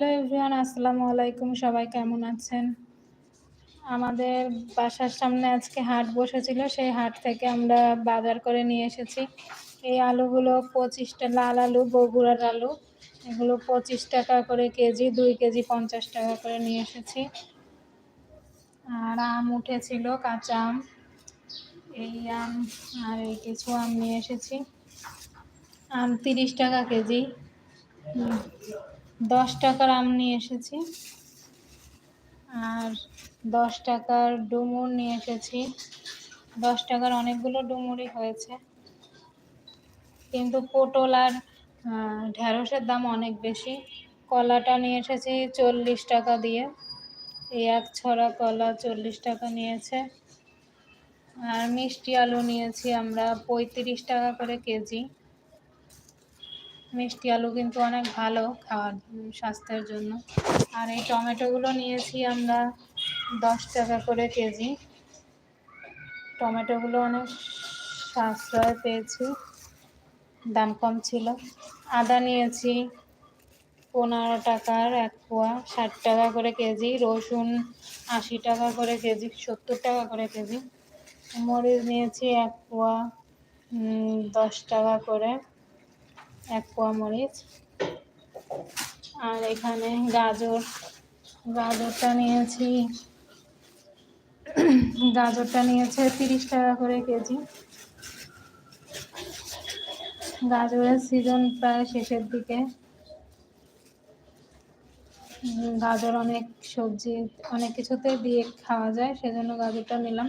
Hello everyone, আসসালামু আলাইকুম। সবাই কেমন আছেন? আমাদের বাসার সামনে আজকে হাট বসেছিল, সেই হাট থেকে আমরা বাজার করে নিয়ে এসেছি। এই আলুগুলো পঁচিশটা, লাল আলু, বগুড়ার আলু। এগুলো পঁচিশ টাকা করে কেজি, দুই কেজি পঞ্চাশ টাকা করে নিয়ে এসেছি। আর আম উঠেছিল, কাঁচা আম। এই আম আর এই কিছু আম নিয়ে এসেছি। আম তিরিশ টাকা কেজি। দশ টাকার আম নিয়ে এসেছি। আর দশ টাকার ডুমুর নিয়ে এসেছি। দশ টাকার অনেকগুলো ডুমুরই হয়েছে। কিন্তু পটল আর ঢ্যাঁড়সের দাম অনেক বেশি। কলাটা নিয়ে এসেছি চল্লিশ টাকা দিয়ে। এই এক ছড়া কলা চল্লিশ টাকা নিয়েছে। আর মিষ্টি আলু নিয়েছি আমরা পঁয়ত্রিশ টাকা করে কেজি। মিষ্টি আলু কিন্তু অনেক ভালো খাওয়ার স্বাস্থ্যের জন্য। আর এই টমেটোগুলো নিয়েছি আমরা দশ টাকা করে কেজি। টমেটোগুলো অনেক সাশ্রয় পেয়েছি, দাম কম ছিল। আদা নিয়েছি পনেরো টাকার এক পোয়া, ষাট টাকা করে কেজি। রসুন আশি টাকা করে কেজি, সত্তর টাকা করে কেজি। মরিচ নিয়েছি এক পোয়া দশ টাকা করে। এক পোয়া মরিচ আর এখানে গাজর। গাজরটা নিয়েছি। গাজরটা নিয়েছে তিরিশ টাকা করে কেজি। গাজরের সিজন প্রায় শেষের দিকে। গাজর অনেক সবজি, অনেক কিছুতে দিয়ে খাওয়া যায়, সেজন্য গাজরটা নিলাম।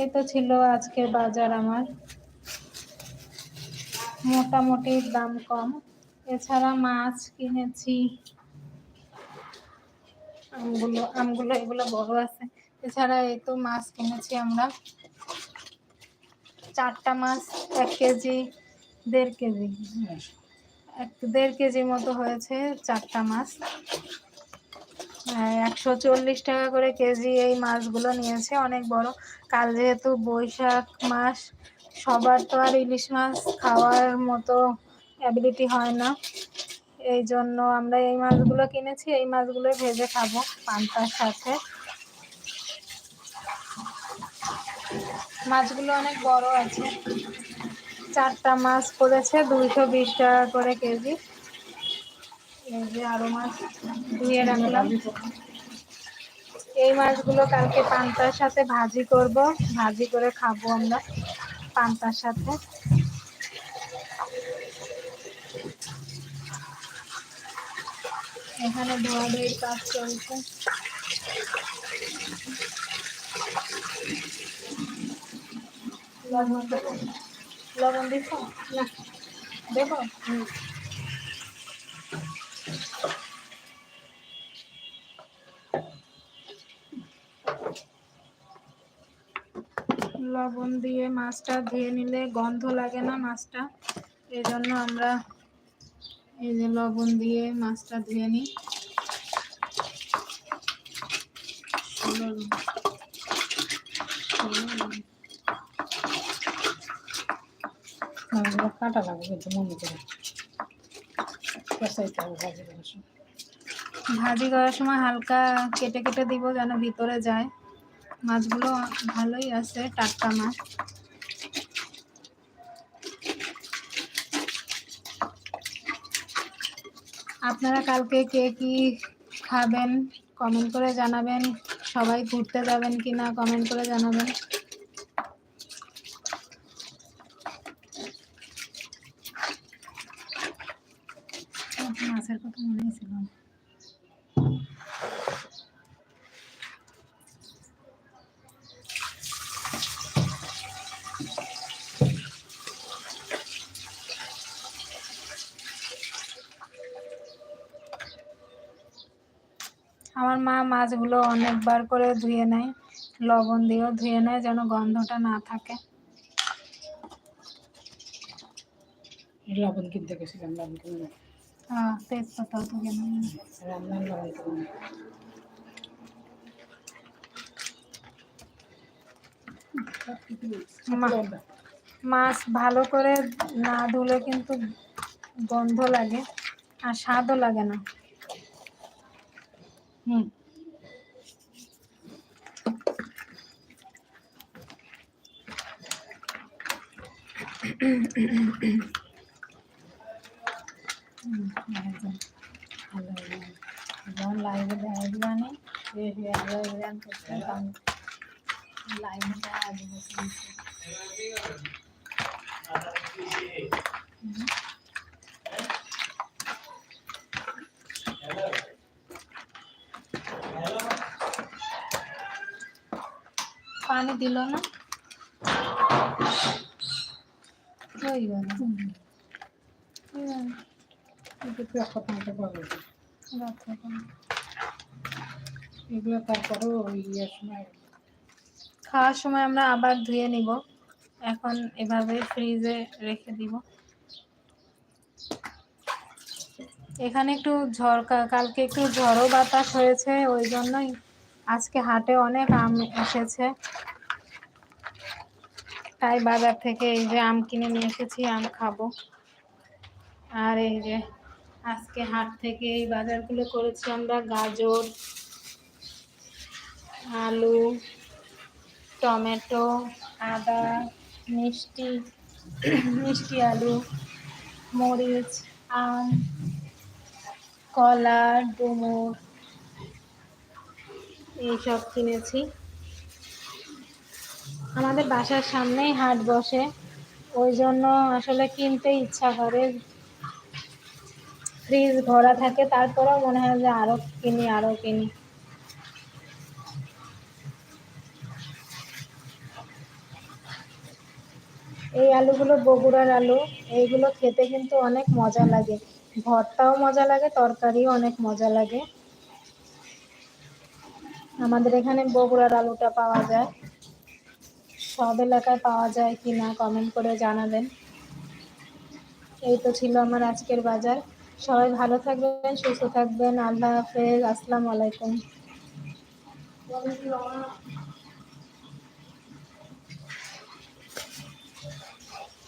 এই তো ছিল আজকের বাজার আমার। মোটামুটি দাম কম। এছাড়া মাছ কিনেছি। আমগুলো আমগুলো এগুলো বড় আছে। এছাড়া এই তো মাছ কিনেছি আমরা। চারটা মাছ, এক কেজি, দেড় কেজি। এক, দেড় কেজি মতো হয়েছে চারটা মাছ। একশো চল্লিশ টাকা করে কেজি এই মাছগুলো নিয়েছে, অনেক বড়। কাল যেহেতু বৈশাখ মাস সবার তো আর ইলিশ মাছ খাওয়ার মতো অ্যাবিলিটি হয় না। এই জন্য আমরা এই মাছগুলো কিনেছি, এই মাছগুলো ভেজে খাব পান্তার সাথে। মাছগুলো অনেক বড় আছে। চারটা মাছ পড়েছে, দুইশো বিশ টাকা করে কেজি। এই যে আরও মাছ ধুয়ে রাখলাম। এই মাছগুলো কালকে পান্তার সাথে ভাজি করব, ভাজি করে খাব আমরা। পান্তার সাথে। এখানে ধোয়া ধোয়ের কাজ চলছে। লবণ লবণ দেখো না। দেখো লবণ দিয়ে মাছটা ধুয়ে নিলে গন্ধ লাগে না মাছটা। এই জন্য আমরা এই যে লবণ দিয়ে মাছটা ধুয়ে নিই। কাটা লাগবে কিন্তু মনে করে। ভাজি করার সময়। ভাজি করার সময় হালকা কেটে কেটে দিব যেন ভিতরে যায়। মাছগুলো ভালোই আছে, টাটকা মাছ। আপনারা কালকে কে কি খাবেন কমেন্ট করে জানাবেন। সবাই ঘুরতে যাবেন কি না কমেন্ট করে জানাবেন। মাছের কথা ছিল না আমার মা মাছগুলো অনেকবার করে ধুয়ে নেয় লবণ দিয়েও ধুয়ে নেয় যেন গন্ধটা না থাকে। লবণ কিনতে গেছিলাম লবণ কিনে হ্যাঁ তেজপাতাও তো কেন রান্নার লবণ কিনে মাছ ভালো করে না ধুলে কিন্তু গন্ধ লাগে আর স্বাদও লাগে না। হুম। లైవ్ బ్యాగ్ కానీ లైవ్ బ్యాగ్ పెట్టుకుంటాను లైవ్ బ్యాగ్ पानी दिलो ना। এগুলো তারপরেও ওই ইয়ের সময় খাওয়ার সময় আমরা আবার ধুয়ে নিব এখন এভাবে ফ্রিজে রেখে দিব। এখানে একটু ঝড় কালকে একটু ঝড়ো বাতাস হয়েছে ওই জন্যই আজকে হাটে অনেক আম এসেছে। তাই বাজার থেকে এই যে আম কিনে নিয়ে এসেছি, আম খাব। আর এই যে আজকে হাট থেকে এই বাজারগুলো করেছি আমরা, গাজর, আলু, টমেটো, আদা, মিষ্টি মিষ্টি আলু, মরিচ, আম, কলা, ডুমুর, এইসব কিনেছি। আমাদের বাসার সামনেই হাট বসে। ওই জন্য আসলে কিনতে ইচ্ছা করে। ফ্রিজ ভরা থাকে, তারপরেও মনে হয় যে আরও কিনি আরও কিনি। এই আলুগুলো বগুড়ার আলু, এইগুলো খেতে কিন্তু অনেক মজা লাগে। ভর্তাও মজা লাগে, তরকারিও অনেক মজা লাগে। আমাদের এখানে বগুড়ার আলুটা পাওয়া যায়। সব এলাকায় পাওয়া যায় কি না কমেন্ট করে জানাবেন। এই তো ছিল আমার আজকের বাজার। সবাই ভালো থাকবেন, সুস্থ থাকবেন। আল্লাহ হাফেজ। আসসালামু আলাইকুম।